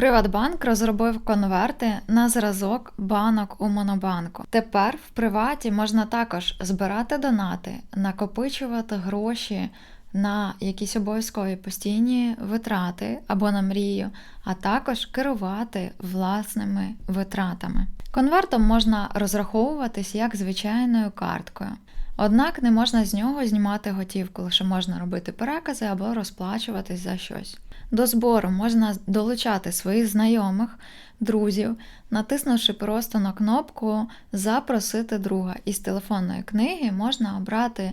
Приватбанк розробив конверти на зразок банок у Монобанку. Тепер в приваті можна також збирати донати, накопичувати гроші на якісь обов'язкові постійні витрати або на мрію, а також керувати власними витратами. Конвертом можна розраховуватись як звичайною карткою. Однак не можна з нього знімати готівку, лише можна робити перекази або розплачуватись за щось. До збору можна долучати своїх знайомих, друзів, натиснувши просто на кнопку Запросити друга. Із телефонної книги можна обрати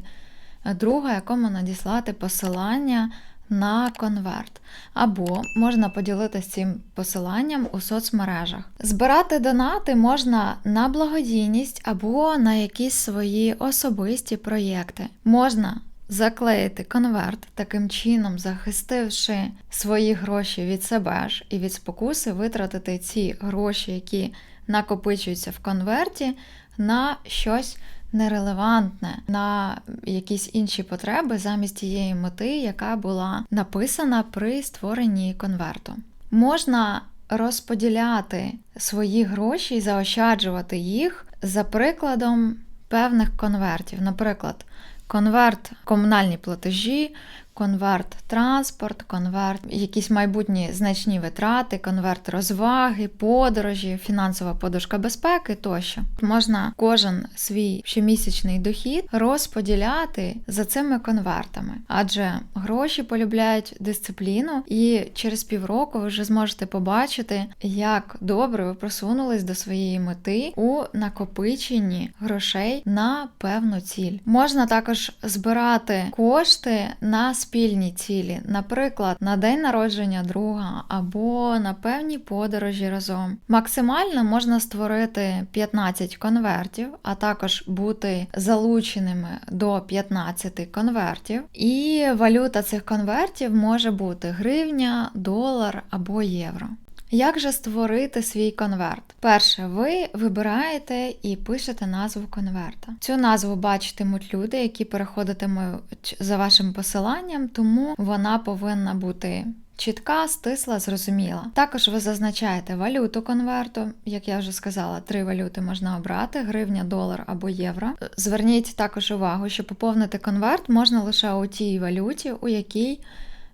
друга, якому надіслати посилання на конверт. Або можна поділитися цим посиланням у соцмережах. Збирати донати можна на благодійність або на якісь свої особисті проєкти. Можна заклеїти конверт, таким чином захистивши свої гроші від себе ж і від спокуси, витратити ці гроші, які накопичуються в конверті, на щось нерелевантне, на якісь інші потреби замість тієї мети, яка була написана при створенні конверту. Можна розподіляти свої гроші і заощаджувати їх за прикладом певних конвертів. Наприклад, конверт комунальні платежі, конверт транспорт, конверт, якісь майбутні значні витрати, конверт розваги, подорожі, фінансова подушка безпеки тощо. Можна кожен свій щомісячний дохід розподіляти за цими конвертами, адже гроші полюбляють дисципліну, і через півроку ви вже зможете побачити, як добре ви просунулись до своєї мети у накопиченні грошей на певну ціль. Можна також збирати кошти на спільні цілі, наприклад, на день народження друга або на певні подорожі разом. Максимально можна створити 15 конвертів, а також бути залученими до 15 конвертів. І валюта цих конвертів може бути гривня, долар або євро. Як же створити свій конверт? Перше, ви вибираєте і пишете назву конверта. Цю назву бачитимуть люди, які переходитимуть за вашим посиланням, тому вона повинна бути. Чітка, стисла, зрозуміла. Також ви зазначаєте валюту конверту, як я вже сказала, три валюти можна обрати: гривня, долар або євро. Зверніть також увагу, що поповнити конверт можна лише у тій валюті, у якій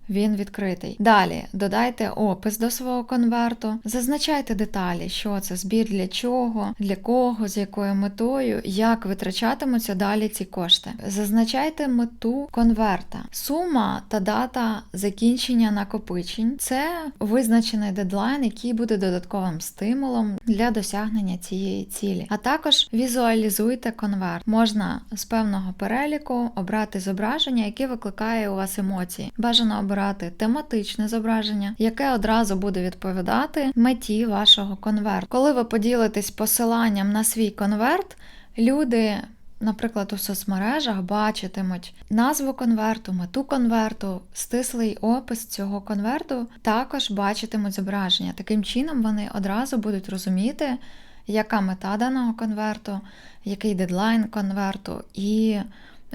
він відкритий. Далі додайте опис до свого конверту, зазначайте деталі, що це збір для чого, для кого, з якою метою, як витрачатимуться далі ці кошти. Зазначайте мету конверта, сума та дата закінчення накопичень це визначений дедлайн, який буде додатковим стимулом для досягнення цієї цілі. А також візуалізуйте конверт. Можна з певного переліку обрати зображення, яке викликає у вас емоції. Бажано обрати обрати тематичне зображення, яке одразу буде відповідати меті вашого конверту. Коли ви поділитесь посиланням на свій конверт, люди. Наприклад, у соцмережах бачитимуть назву конверту, мету конверту, стислий опис цього конверту, також бачитимуть зображення. Таким чином вони одразу будуть розуміти, яка мета даного конверту, який дедлайн конверту, і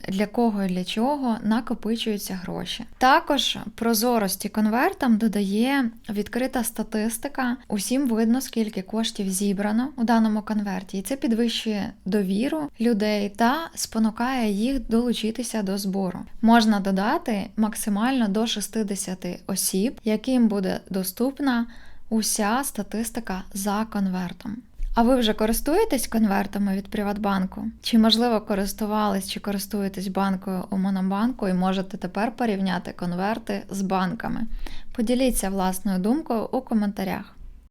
для кого і для чого накопичуються гроші. Також прозорості конвертам додає відкрита статистика. Усім видно, скільки коштів зібрано у даному конверті, і це підвищує довіру людей та спонукає їх долучитися до збору. Можна додати максимально до 60 осіб, яким буде доступна уся статистика за конвертом. А ви вже користуєтесь конвертами від Приватбанку? Чи, можливо, користувались чи користуєтесь банкою у Монобанку і можете тепер порівняти конверти з банками? Поділіться власною думкою у коментарях.